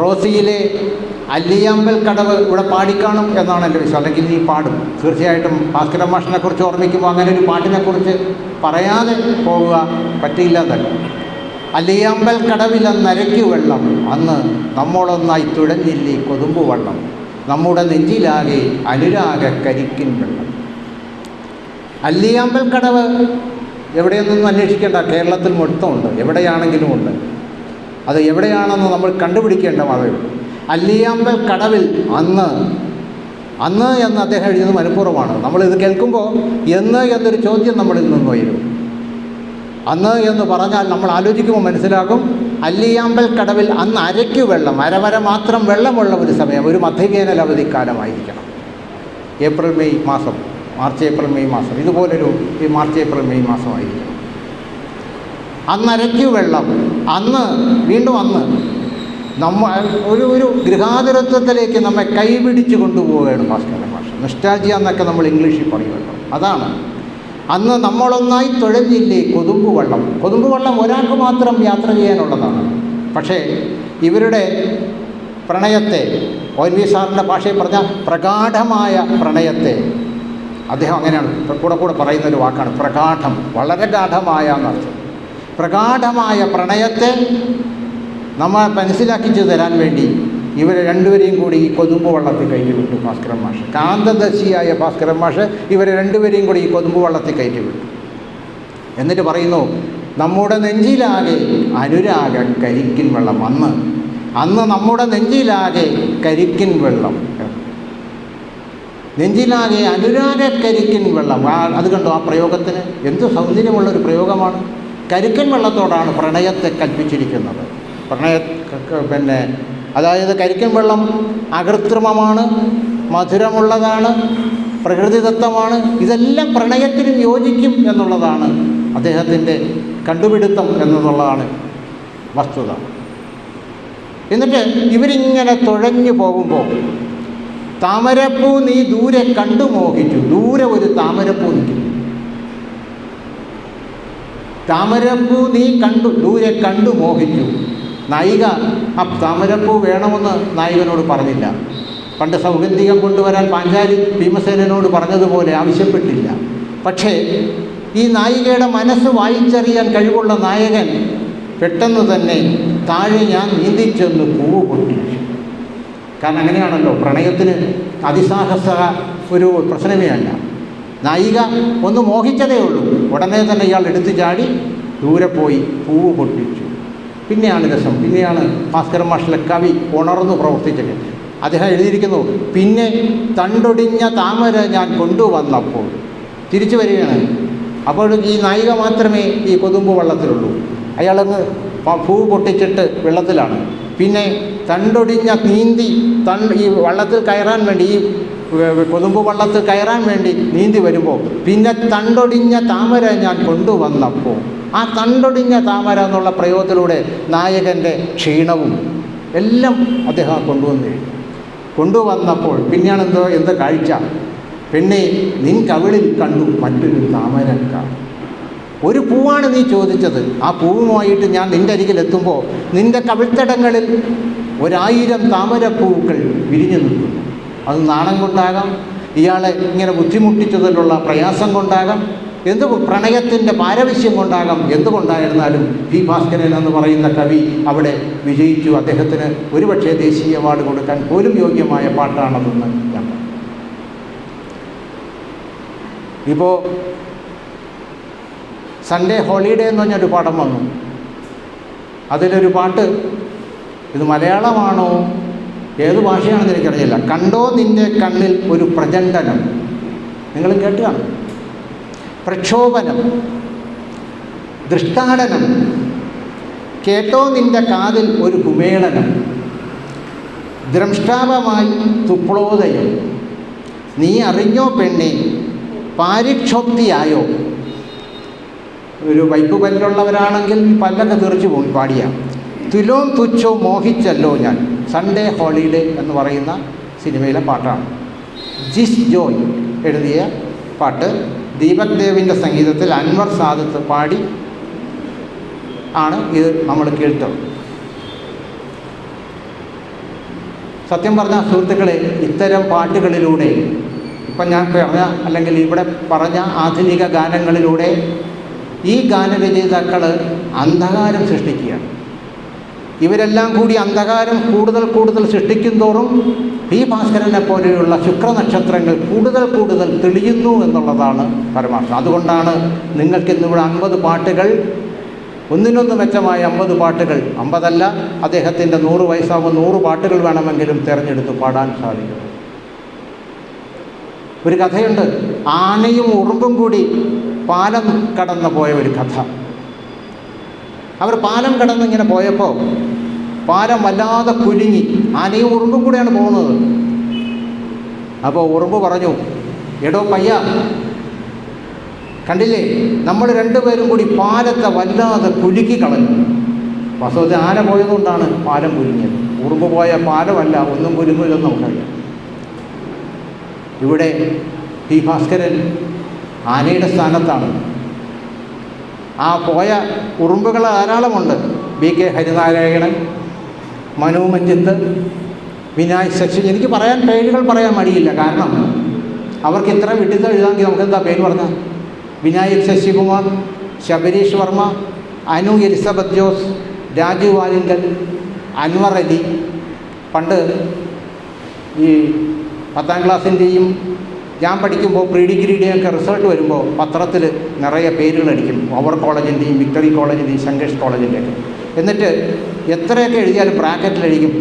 റോസിയിലെ അല്ലിയാമ്പൽ കടവ് ഇവിടെ പാടിക്കാണും എന്നാണ് എന്റെ വിശ്വാസം. അല്ലെങ്കിൽ നീ പാടും. തീർച്ചയായിട്ടും ഭാസ്കര മാഷിനെ കുറിച്ച് ഓർമ്മിക്കുമ്പോൾ അങ്ങനെ ഒരു പാട്ടിനെക്കുറിച്ച് പറയാതെ പോവുക പറ്റില്ല തന്നെ. അല്ലിയാമ്പൽ കടവിലെ നരയ്ക്കു വെള്ളം. അന്ന് നമ്മളൊന്നായി തുഴഞ്ഞില്ലി കൊതുമ്പു വെള്ളം. നമ്മുടെ നെഞ്ചിലാകെ അനുരാഗ കരിക്കിൻ വെള്ളം. അല്ലിയാമ്പൽ കടവ് എവിടെയൊന്നും അന്വേഷിക്കേണ്ട. കേരളത്തിൽ മൊത്തമുണ്ട്. എവിടെയാണെങ്കിലും ഉണ്ട് അത് എവിടെയാണെന്ന് നമ്മൾ കണ്ടുപിടിക്കേണ്ട ഉള്ളൂ. അല്ലിയാമ്പൽ കടവിൽ അന്ന് അന്ന് എന്ന് അദ്ദേഹം എഴുതിയത് മനഃപൂർവമാണ്. നമ്മളിത് കേൾക്കുമ്പോൾ എന്ന് എന്നൊരു ചോദ്യം നമ്മളിൽ നിന്ന് വരും അന്ന് എന്ന് പറഞ്ഞാൽ നമ്മൾ ആലോചിക്കുമ്പോൾ മനസ്സിലാകും അല്ലിയാമ്പൽ കടവിൽ അന്ന് അരയ്ക്ക് വെള്ളം അരവര മാത്രം വെള്ളമുള്ള ഒരു സമയം ഒരു മധ്യവേനൽ അവധിക്കാലമായിരിക്കണം ഏപ്രിൽ മെയ് മാസം മാർച്ച് ഏപ്രിൽ മെയ് മാസം. ഇതുപോലൊരു ഈ മാർച്ച് ഏപ്രിൽ മെയ് മാസമായിരിക്കണം. അന്ന് അരയ്ക്ക് വെള്ളം. അന്ന് വീണ്ടും അന്ന്. നമ്മൾ ഒരു ഒരു ഗൃഹാതുരത്വത്തിലേക്ക് നമ്മെ കൈപിടിച്ച് കൊണ്ടുപോവുകയാണ് ഭാസ്കരൻ ഭാഷ നിഷ്ടാജിയ എന്നൊക്കെ നമ്മൾ ഇംഗ്ലീഷിൽ പറയുമല്ലോ. അതാണ്. അന്ന് നമ്മളൊന്നായി തുഴഞ്ഞില്ലേ കൊതുമ്പ് വെള്ളം. കൊതുമ്പ് വെള്ളം ഒരാൾക്ക് മാത്രം യാത്ര ചെയ്യാനുള്ളതാണ്. പക്ഷേ ഇവരുടെ പ്രണയത്തെ ഒ എൻ വി സാറിന്റെ ഭാഷയിൽ പറഞ്ഞ പ്രഗാഠമായ പ്രണയത്തെ അദ്ദേഹം അങ്ങനെയാണ് കൂടെ കൂടെ പറയുന്ന ഒരു വാക്കാണ് പ്രഗാഠം. വളരെ ഗാഠമായ എന്നർത്ഥം പ്രഗാഠമായ പ്രണയത്തെ നമ്മൾ മനസ്സിലാക്കിച്ചു തരാൻ വേണ്ടി ഇവരെ രണ്ടുപേരെയും കൂടി ഈ കൊതുമ്പ് വള്ളത്തിൽ കയറ്റി വിട്ടു ഭാസ്കരൻ മാഷ്. കാന്തദശിയായ ഭാസ്കരൻ മാഷ് ഇവരെ രണ്ടുപേരെയും കൂടി ഈ കൊതുമ്പ് വള്ളത്തിൽ കയറ്റി വിട്ടു എന്നിട്ട് പറയുന്നു നമ്മുടെ നെഞ്ചിലാകെ അനുരാഗ കരിക്കിൻ വെള്ളം അന്ന് അന്ന് നമ്മുടെ നെഞ്ചിലാകെ കരിക്കിൻ വെള്ളം. നെഞ്ചിലാകെ അനുരാഗ കരിക്കിൻ വെള്ളം. അത് കണ്ടോ ആ പ്രയോഗത്തിന്? എന്ത് സൗന്ദര്യമുള്ളൊരു പ്രയോഗമാണ്. കരിക്കൻ വെള്ളത്തോടാണ് പ്രണയത്തെ കൽപ്പിച്ചിരിക്കുന്നത്. പ്രണയ പിന്നെ അതായത് കരിക്കൻ വെള്ളം അകൃത്രിമമാണ് മധുരമുള്ളതാണ് പ്രകൃതിദത്തമാണ് ഇതെല്ലാം പ്രണയത്തിനും യോജിക്കും എന്നുള്ളതാണ് അദ്ദേഹത്തിന്റെ കണ്ടുപിടുത്തം എന്നുള്ളതാണ് വസ്തുത. എന്നിട്ട് ഇവരിങ്ങനെ തുഴഞ്ഞു പോകുമ്പോൾ താമരപ്പൂ നീ ദൂരെ കണ്ടു മോഹിച്ചു ദൂരെ ഒരു താമരപ്പൂ നിൽക്കുന്നു. താമരപ്പൂ നീ കണ്ടു ദൂരെ കണ്ടു മോഹിച്ചു. നായിക ആ താമരപ്പൂ വേണമെന്ന് നായികനോട് പറഞ്ഞില്ല. പണ്ട് സൗഗന്ധികം കൊണ്ടുവരാൻ പാഞ്ചാലി ഭീമസേനോട് പറഞ്ഞതുപോലെ ആവശ്യപ്പെട്ടില്ല. പക്ഷേ ഈ നായികയുടെ മനസ്സ് വായിച്ചറിയാൻ കഴിവുള്ള നായകൻ പെട്ടെന്ന് തന്നെ താഴെ ഞാൻ നീന്തിച്ചെന്ന് പൂവ് പൊട്ടിച്ചു കാരണം അങ്ങനെയാണല്ലോ പ്രണയത്തിന് അതിസാഹസ ഒരു പ്രശ്നമേ അല്ല. നായിക ഒന്ന് മോഹിച്ചതേ ഉള്ളൂ. ഉടനെ തന്നെ ഇയാൾ എടുത്തു ചാടി ദൂരെ പോയി പൂവ് പൊട്ടിച്ചു. പിന്നെയാണ് രസം. പിന്നെയാണ് ഭാസ്കരൻ മാഷിലെ കവി ഉണർന്നു പ്രവർത്തിച്ചത്. അദ്ദേഹം എഴുതിയിരിക്കുന്നു പിന്നെ തണ്ടൊടിഞ്ഞ താമര ഞാൻ കൊണ്ടുവന്നപ്പോൾ. തിരിച്ചു വരികയാണ്. അപ്പോൾ ഈ നായിക മാത്രമേ ഈ കൊതുമ്പ് വള്ളത്തിലുള്ളൂ. അയാളങ്ങ് പൂ പൊട്ടിച്ചിട്ട് വെള്ളത്തിലാണ്. പിന്നെ തണ്ടൊടിഞ്ഞ നീന്തി തണ്ട് ഈ വള്ളത്തിൽ കയറാൻ വേണ്ടി ഈ കൊതുമ്പ് വള്ളത്തിൽ കയറാൻ വേണ്ടി നീന്തി വരുമ്പോൾ പിന്നെ തണ്ടൊടിഞ്ഞ താമര ഞാൻ കൊണ്ടുവന്നപ്പോൾ ആ തണ്ടൊടിഞ്ഞ താമര എന്നുള്ള പ്രയോഗത്തിലൂടെ നായകന്റെ ക്ഷീണവും എല്ലാം അദ്ദേഹം കൊണ്ടുവന്നു. കൊണ്ടുവന്നപ്പോൾ പിന്നെയാണ് എന്തോ എന്ത് കാഴ്ച? പെണ്ണെ നിൻ കവിളിൽ കണ്ടു മറ്റൊരു താമരക്ക ഒരു പൂവാണ് നീ ചോദിച്ചത്. ആ പൂവുമായിട്ട് ഞാൻ നിന്റെ അരികിൽ എത്തുമ്പോൾ നിന്റെ കവിൾത്തടങ്ങളിൽ ഒരായിരം താമരപ്പൂക്കൾ വിരിഞ്ഞു നിൽക്കുന്നു. അത് നാണം കൊണ്ടാകാം. ഇയാളെ ഇങ്ങനെ ബുദ്ധിമുട്ടിച്ചതിലുള്ള പ്രയാസം കൊണ്ടാകാം. എന്ത് പ്രണയത്തിന്റെ പാരവശ്യം കൊണ്ടാകാം. എന്തുകൊണ്ടായിരുന്നാലും പി. ഭാസ്കരൻ എന്ന് പറയുന്ന കവി അവിടെ വിജയിച്ചു. അദ്ദേഹത്തിന് ഒരുപക്ഷെ ദേശീയ അവാർഡ് കൊടുക്കാൻ പോലും യോഗ്യമായ പാട്ടാണതെന്ന് ഞാൻ. ഇപ്പോൾ സൺഡേ ഹോളിഡേ എന്ന് പറഞ്ഞൊരു പടം വന്നു. അതിലൊരു പാട്ട് ഇത് മലയാളമാണോ? ഏത് ഭാഷയാണെന്ന് എനിക്കറിയില്ല. കണ്ടോ നിന്റെ കണ്ണിൽ ഒരു പ്രചണ്ഡനം? നിങ്ങൾ കേട്ടുകയാണ് പ്രക്ഷോഭനം ദൃഷ്ടാടനം കേട്ടോ നിന്റെ കാതിൽ ഒരു കുമേളനം ദ്രംഷ്ടാവമായി തുപ്ലോദയം നീ അറിഞ്ഞോ പെണ്ണേ പാരിക്ഷോപ്തിയായോ ഒരു വൈപ്പ് പല്ലുള്ളവരാണെങ്കിൽ പല്ലൊക്കെ തെറിച്ചു പോയി പാടിയ. തുലോം തുച്ഛോ മോഹിച്ചല്ലോ ഞാൻ. സൺഡേ ഹോളിഡേ എന്ന് പറയുന്ന സിനിമയിലെ പാട്ടാണ്. ജിസ് ജോയ് എഴുതിയ പാട്ട് ദീപക് ദേവിന്റെ സംഗീതത്തിൽ അൻവർ സാദത്ത് പാടി ആണ് ഇത് നമ്മൾ കേട്ടത്. സത്യം പറഞ്ഞ സുഹൃത്തുക്കളെ ഇത്തരം പാട്ടുകളിലൂടെ ഇപ്പം ഞാൻ പറഞ്ഞ അല്ലെങ്കിൽ ഇവിടെ പറഞ്ഞ ആധുനിക ഗാനങ്ങളിലൂടെ ഈ ഗാനരചയിതാക്കൾ അന്ധകാരം സൃഷ്ടിക്കുകയാണ്. ഇവരെല്ലാം കൂടി അന്ധകാരം കൂടുതൽ കൂടുതൽ സൃഷ്ടിക്കും തോറും പി ഭാസ്കരനെ പോലെയുള്ള ശുക്രനക്ഷത്രങ്ങൾ കൂടുതൽ കൂടുതൽ തെളിയുന്നു എന്നുള്ളതാണ് പരമാർത്ഥം. അതുകൊണ്ടാണ് നിങ്ങൾക്കിന്നിവിടെ അൻപത് പാട്ടുകൾ ഒന്നിനൊന്ന് മെച്ചമായ അമ്പത് പാട്ടുകൾ അമ്പതല്ല അദ്ദേഹത്തിന്റെ നൂറ് വയസ്സാകുമ്പോൾ നൂറ് പാട്ടുകൾ വേണമെങ്കിലും തിരഞ്ഞെടുത്ത് പാടാൻ സാധിക്കും. ഒരു കഥയുണ്ട്. ആനയും ഉറുമ്പും കൂടി പാലം കടന്നു പോയ ഒരു കഥ. അവർ പാലം കടന്ന് ഇങ്ങനെ പോയപ്പോൾ പാലം വല്ലാതെ കുലുങ്ങി. ആനയും ഉറുമ്പും കൂടെയാണ് പോകുന്നത്. അപ്പോൾ ഉറുമ്പ് പറഞ്ഞു എടോ പയ്യ കണ്ടില്ലേ? നമ്മൾ രണ്ടുപേരും കൂടി പാലത്തെ വല്ലാതെ കുലുക്കി കളഞ്ഞു. വാസ്തവത്തിൽ ആന പോയതുകൊണ്ടാണ് പാലം കുലുങ്ങിയത്. ഉറുമ്പ് പോയ പാലമല്ല ഒന്നും കുലുങ്ങില്ലെന്ന് നമുക്കറിയാം. ഇവിടെ പി ഭാസ്കരൻ ആനയുടെ സ്ഥാനത്താണ്. ആ പോയ ഉറുമ്പുകൾ ധാരാളമുണ്ട്. B K Harinarayanan Manu Vinay Sasi. എനിക്ക് പറയാൻ പേരുകൾ പറയാൻ മടിയില്ല. കാരണം അവർക്ക് ഇത്ര വിട്ടിത്തം എഴുതാമെങ്കിൽ നമുക്ക് എന്താ പേര് പറഞ്ഞാൽ വിനായക് ശശികുമാർ ശബരീഷ് വർമ്മ അനു എലിസബത്ത് ജോസ് രാജു വാലിങ്കൽ അൻവർ അലി. പണ്ട് ഈ പത്താം ക്ലാസ്സിന്റെയും ഞാൻ പഠിക്കുമ്പോൾ പ്രീ ഡിഗ്രിയുടെയും ഒക്കെ റിസൾട്ട് വരുമ്പോൾ പത്രത്തിൽ നിറയെ പേരുകൾ അടിക്കും അവർ കോളേജിന്റെയും വിക്ടറി കോളേജിന്റെയും ശങ്കേഷ് കോളേജിന്റെയൊക്കെ. എന്നിട്ട് എത്രയൊക്കെ എഴുതിയാലും എഴുതിക്കും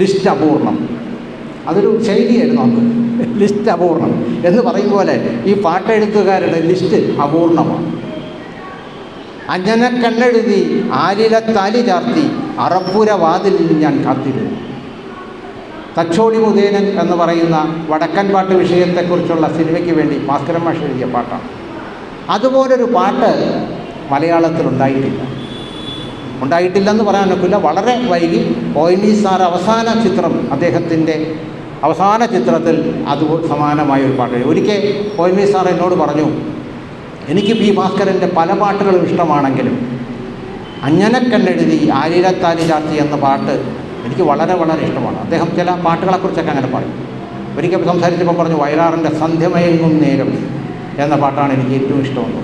ലിസ്റ്റ് അപൂർണം അതൊരു ശൈലിയായിരുന്നു അന്ന്. ലിസ്റ്റ് അപൂർണം എന്ന് പറയും പോലെ ഈ പാട്ടെഴുത്തുകാരുടെ ലിസ്റ്റ് അപൂർണമാണ്. അഞ്ജന കണ്ണെഴുതി ആലില താലി ചാർത്തി അറപ്പുര വാതിലിൽ ഞാൻ കാത്തിരുന്നു തച്ചോടി മുതേനൻ എന്ന് പറയുന്ന വടക്കൻ പാട്ട് വിഷയത്തെക്കുറിച്ചുള്ള സിനിമയ്ക്ക് വേണ്ടി ഭാസ്കരൻ മാഷ് എഴുതിയ പാട്ടാണ്. അതുപോലൊരു പാട്ട് മലയാളത്തിൽ ഉണ്ടായിട്ടില്ല. ഉണ്ടായിട്ടില്ലെന്ന് പറയാൻ ഒക്കില്ല. വളരെ വൈകി ഒയിനി സാർ അവസാന ചിത്രം അദ്ദേഹത്തിന്റെ അവസാന ചിത്രത്തിൽ അത് സമാനമായ ഒരു പാട്ട്. ഒരിക്കൽ ഒയിനി സാർ എന്നോട് പറഞ്ഞു എനിക്ക് പി ഭാസ്കരന്റെ പല പാട്ടുകളും ഇഷ്ടമാണെങ്കിലും അഞ്ഞനക്കണ്ണെഴുതി ആലിരത്താലി ചാർത്തി എന്ന പാട്ട് എനിക്ക് വളരെ വളരെ ഇഷ്ടമാണ്. അദ്ദേഹം ചില പാട്ടുകളെക്കുറിച്ചൊക്കെ അങ്ങനെ പറയും. ഒരിക്കൽ സംസാരിച്ചപ്പോൾ പറഞ്ഞു വയലാറിന്റെ സന്ധ്യമയങ്ങും നേരം എന്ന പാട്ടാണ് എനിക്ക് ഏറ്റവും ഇഷ്ടമെന്ന്.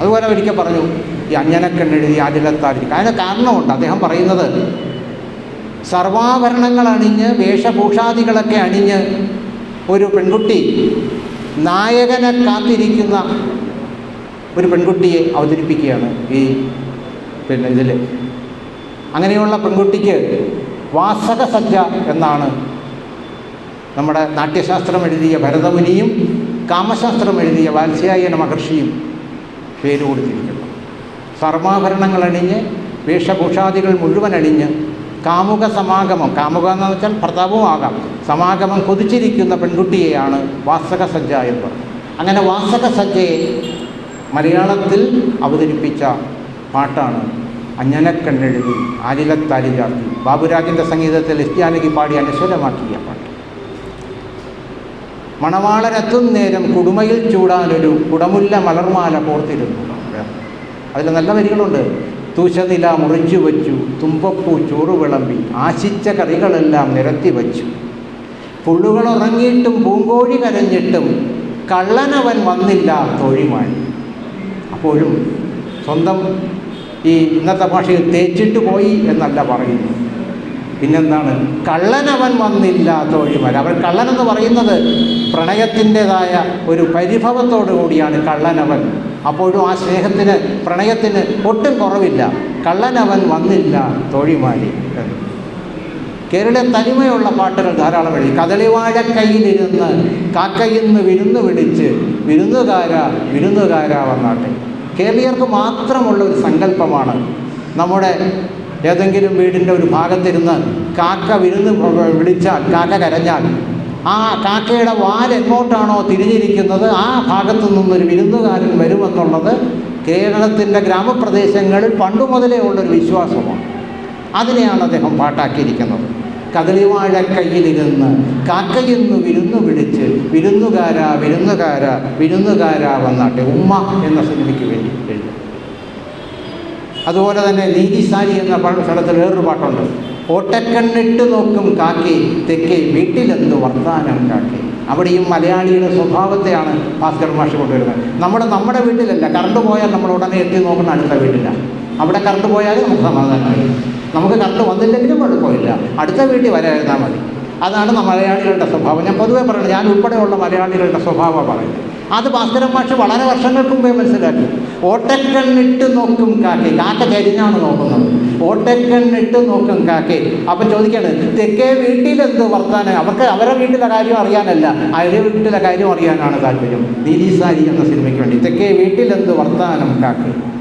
അതുപോലെ ഒരിക്കൽ പറഞ്ഞു ഈ അഞ്ഞനക്കണ്ണെഴുതി ആലിലത്താലി അതിന് കാരണമുണ്ട് അദ്ദേഹം പറയുന്നത് സർവാഭരണങ്ങൾ അണിഞ്ഞ് വേഷഭൂഷാദികളൊക്കെ അണിഞ്ഞ് ഒരു പെൺകുട്ടി നായകനെ കാത്തിരിക്കുന്ന ഒരു പെൺകുട്ടിയെ അവതരിപ്പിക്കുകയാണ് ഈ പിന്നെ ഇതിൽ അങ്ങനെയുള്ള പെൺകുട്ടിക്ക് വാസകസജ്ജ എന്നാണ് നമ്മുടെ നാട്യശാസ്ത്രം എഴുതിയ ഭരതമുനിയും കാമശാസ്ത്രം എഴുതിയ വാത്സ്യായന മഹർഷിയും പേര് കൊടുത്തിരിക്കുന്നു. സർമാഭരണങ്ങൾ അണിഞ്ഞ് വേഷഭൂഷാദികൾ മുഴുവൻ അണിഞ്ഞ് കാമുക സമാഗമം കാമുക എന്ന് വെച്ചാൽ ഭർത്താവുമാകാം സമാഗമം കൊതിച്ചിരിക്കുന്ന പെൺകുട്ടിയെയാണ് വാസകസജ്ജ എന്ന് പറയുന്നത്. അങ്ങനെ വാസകസജ്ജയെ മലയാളത്തിൽ അവതരിപ്പിച്ച പാട്ടാണ് അഞ്ഞനക്കണ്ണെഴുതി ആലിലത്താലി ചാർത്തി. ബാബുരാജിന്റെ സംഗീതത്തിൽ ഇസ്ത്യാനകി പാടി അനശ്വരമാക്കിയ പാട്ട്. മണവാളനെത്തും നേരം കുടുമയിൽ ചൂടാനൊരു കുടമുല്ല മലർമാല കോർത്തിരുന്നു അതിൽ നല്ല വരികളുണ്ട്. തൂശനില മുറിച്ചു വച്ചു തുമ്പപ്പൂ ചോറ് വിളമ്പി ആശിച്ച കറികളെല്ലാം നിരത്തി വച്ചു. പുള്ളുകൾ ഉറങ്ങിയിട്ടും പൂങ്കോഴി കരഞ്ഞിട്ടും കള്ളനവൻ വന്നില്ല തൊഴിമാണി അപ്പോഴും സ്വന്തം ഈ ഇന്നത്തെ ഭാഷയിൽ തേച്ചിട്ട് പോയി എന്നല്ല പറയുന്നു പിന്നെന്താണ്? കള്ളനവൻ വന്നില്ല തോഴിമാർ അവർ കള്ളനെന്ന് പറയുന്നത് പ്രണയത്തിന്റെതായ ഒരു പരിഭവത്തോടു കൂടിയാണ് കള്ളനവൻ. അപ്പോഴും ആ സ്നേഹത്തിന് പ്രണയത്തിന് ഒട്ടും കുറവില്ല. കള്ളനവൻ വന്നില്ല എന്ന്. കേരള തനിമയുള്ള പാട്ടുകൾ ധാരാളം എഴുതി. കദളിവാഴക്കൈയിലിരുന്ന് കാക്കയിന്ന് വിരുന്ന് വിളിച്ച് വിരുന്നുകാര വിരുന്നുകാര വന്നാട്ടെ. കേരളീയർക്ക് മാത്രമുള്ള ഒരു സങ്കല്പമാണ്. നമ്മുടെ ഏതെങ്കിലും വീടിന്റെ ഒരു ഭാഗത്തിരുന്ന് കാക്ക വിരുന്ന് വിളിച്ചാൽ കാക്ക കരഞ്ഞാൽ ആ കാക്കയുടെ വാൽ എങ്ങോട്ടാണോ തിരിഞ്ഞിരിക്കുന്നത് ആ ഭാഗത്തു നിന്നൊരു വിരുന്നുകാരൻ വരുമെന്നുള്ളത് കേരളത്തിന്റെ ഗ്രാമപ്രദേശങ്ങളിൽ പണ്ടു മുതലേ ഉള്ളൊരു വിശ്വാസമാണ്. അതിനെയാണ് അദ്ദേഹം പാട്ടാക്കിയിരിക്കുന്നത്. കദളിവാഴ കയ്യിലിരുന്ന് കാക്കയെന്ന് വിരുന്നു വിളിച്ച് വിരുന്നുകാര വിരുന്നുകാര വിരുന്നുകാര വന്നാട്ടെ. ഉമ്മ എന്ന സിനിമയ്ക്ക് വേണ്ടി എഴുതി. അതുപോലെ തന്നെ നീതിസാരി എന്ന സ്ഥലത്ത് വേറൊരു പാട്ടുണ്ട്. ഓട്ടക്കണ്ണിട്ട് നോക്കും കാക്കി തെക്കേ വീട്ടിലെന്ത് വർത്താനം കാക്കി അവിടെയും മലയാളിയുടെ സ്വഭാവത്തെയാണ് ഭാസ്കർ മാഷ് കൊണ്ടുവരുന്നത്. നമ്മുടെ നമ്മുടെ വീട്ടിലല്ല കറണ്ട് പോയാൽ നമ്മൾ ഉടനെ എത്തി നോക്കുന്ന അടുത്ത വീട്ടിലാണ് അവിടെ കറണ്ട് പോയാലും നമുക്ക് സമാധാനമായി. നമുക്ക് കറണ്ട് വന്നില്ലെങ്കിലും കുഴപ്പമില്ല. അടുത്ത വീട്ടിൽ വരായിരുന്നാൽ മതി. അതാണ് മലയാളികളുടെ സ്വഭാവം. ഞാൻ പൊതുവെ പറയുന്നത് ഞാൻ ഉൾപ്പെടെയുള്ള മലയാളികളുടെ സ്വഭാവമാണ് പറയുന്നത്. അത് ഭാസ്കരൻ മാഷ് വളരെ വർഷങ്ങൾക്ക് മുമ്പേ മനസ്സിലാക്കി. ഓട്ടക്കണ്ണിട്ട് നോക്കും കാക്കെ. കാക്ക ചരിഞ്ഞാണ് നോക്കുന്നത്. ഓട്ടക്കണ്ണിട്ട് നോക്കും കാക്കെ. അപ്പം ചോദിക്കാണ് തെക്കേ വീട്ടിലെന്ത് വർത്താനം? അവർക്ക് അവരെ വീട്ടിലെ കാര്യം അറിയാനല്ല അവരുടെ വീട്ടിലെ കാര്യം അറിയാനാണ് താല്പര്യം. ദീദി സാരി എന്ന സിനിമയ്ക്ക് വേണ്ടി തെക്കേ വീട്ടിലെന്ത് വർത്താനം കാക്കെ?